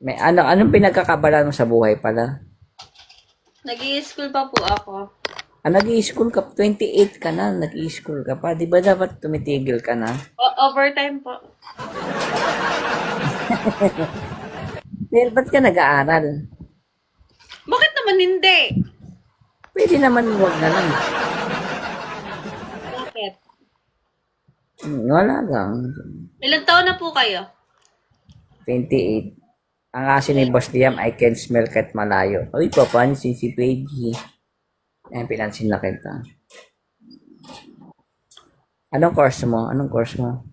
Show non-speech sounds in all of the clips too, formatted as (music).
May ano, anong pinagkakabala mo sa buhay pala? Nag-i-school pa po ako. Ah, nag-i-school ka, 28 ka na, nag-i-school ka pa. Di ba dapat tumitigil ka na? O- overtime po. (laughs) Dahil ba't ka nag-aaral? Bakit naman hindi? Pwede naman wag na lang. Bakit? Hmm, Wala lang. Ilang taon na po kayo? 28. Ang asin ni Boss Liam, I can smell kahit malayo. Uy, papansin si Peggy. Ayan, pinansin na kita. Anong course mo? Anong course mo?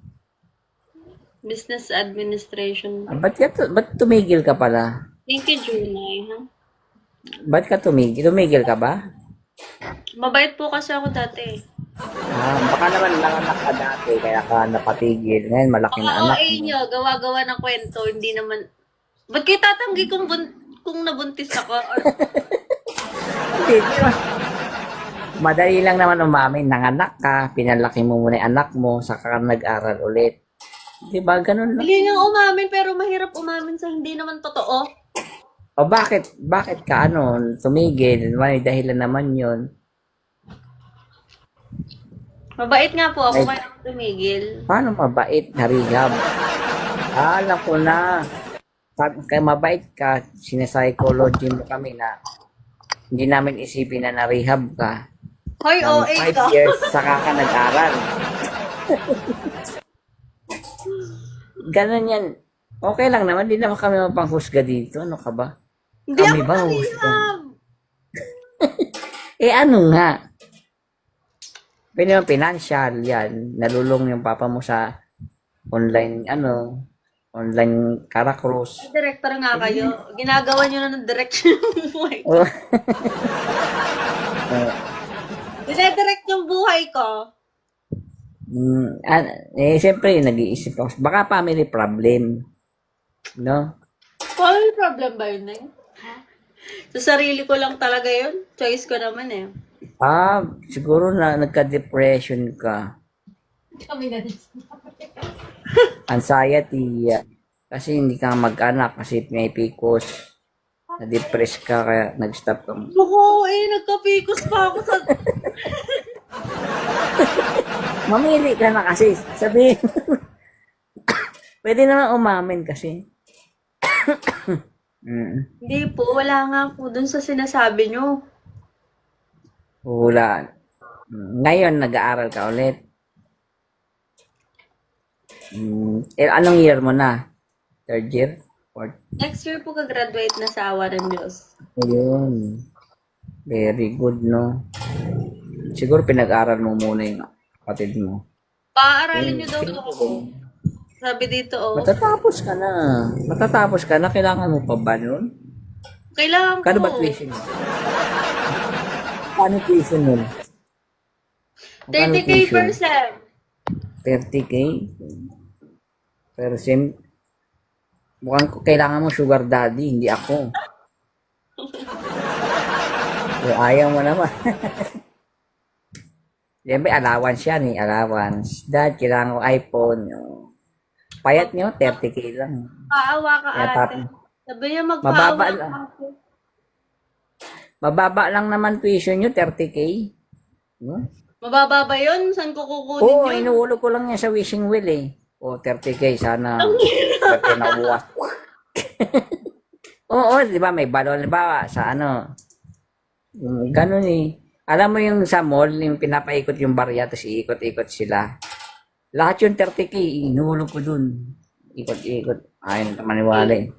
Business Administration. Ah, ba't, ka, tu- ba't tumigil ka pala? Thank you, Junay. Ha? Ba't ka tumigil? Tumigil ka ba? Mabait po kasi ako dati. Ah, baka naman nanganak ka dati, kaya ka napatigil. Ngayon, malaki na anak mo. nyo, gawa-gawa ng kwento, hindi naman... Ba't kayo tatanggi kung, bun- kung nabuntis ako? Or, (laughs) Hindi? Madali lang naman umamin, nanganak ka, pinalaki mo muna yung anak mo, saka ka nag-aral ulit. Di ba? Ganun lang. Hindi nga umamin, pero mahirap umamin sa hindi naman totoo. O bakit, bakit ka ano, tumigil? May dahilan naman yun. Mabait nga po ako, Ay. kaya ako tumigil. Paano mabait na rehab? Ah, alam ko na. Kaya mabait ka, sinapsychology mo kami na hindi namin isipin na na-rehab ka. Hoy, Ng OA five ka. years, saka ka nag-aral. Ganon yan. Okay lang naman, hindi naman kami mapanghusga dito. Ano ka ba? Hindi Kami ako ba husga? (laughs) Eh ano nga? Pwede naman financial, yan. Nalulong yung papa mo sa online, ano, online karakros. Director nga kayo. Ginagawa nyo na ng direction ng buhay. Oh. (laughs) Dinedirect yung buhay ko. Mm, ah, eh, siyempre, nag-iisip ako. Baka family problem. No? Family problem ba yun, Neng? Sa sarili ko lang talaga yun. Choice ko naman eh. Ah, siguro na nagka-depression ka. Kami na. Anxiety. Kasi hindi ka mag-anak kasi may PCOS. Na-depress ka kaya nag-stop ka. Ako, eh, nagka-picos pa ako sa... (laughs) Mamili ka na kasi. Sabihin. (coughs) Pwede naman umamin kasi. (coughs) mm. Hindi po, wala nga po dun sa sinasabi nyo. Wala. Ngayon, nag-aaral ka ulit. Mm. Eh, anong year mo na? Third year? Fourth? Next year po ka-graduate na sa awa ng Diyos. Ayun. Very good, no? Siguro pinag-aral mo muna yung kapatid mo. Paaralin nyo daw ako. Sabi dito, oh. Matatapos ka na. Matatapos ka na. Kailangan mo pa ba nun? Kailangan ko. Kano ba tuition mo? Kano tuition nun? Magkano 30k tuition? per sem. 30k? Pero sim, mukhang ko- kailangan mo sugar daddy, hindi ako. So, ayaw mo naman. (laughs) Siyempre, allowance yan eh, allowance. Dad, kailangan ko iPhone. Payat niyo, 30k lang. Paawa ka Kaya ate. tap- Sabi niya Mababa magpaawa lang. ka ako. Mababa lang naman tuition nyo, 30k. No? Mababa ba yun? Saan ko kukunin Oo, yun? inuulo ko lang yan sa wishing well eh. O, 30k, sana. Pati nauwas. (laughs) Oo, di ba, may balon. Halimbawa, sa ano, ganun eh. Alam mo yung sa mall, yung pinapaikot yung barya, tapos iikot-ikot sila. Lahat yung 30k, inuulo ko dun. Ikot-ikot. Ayun, maniwala eh.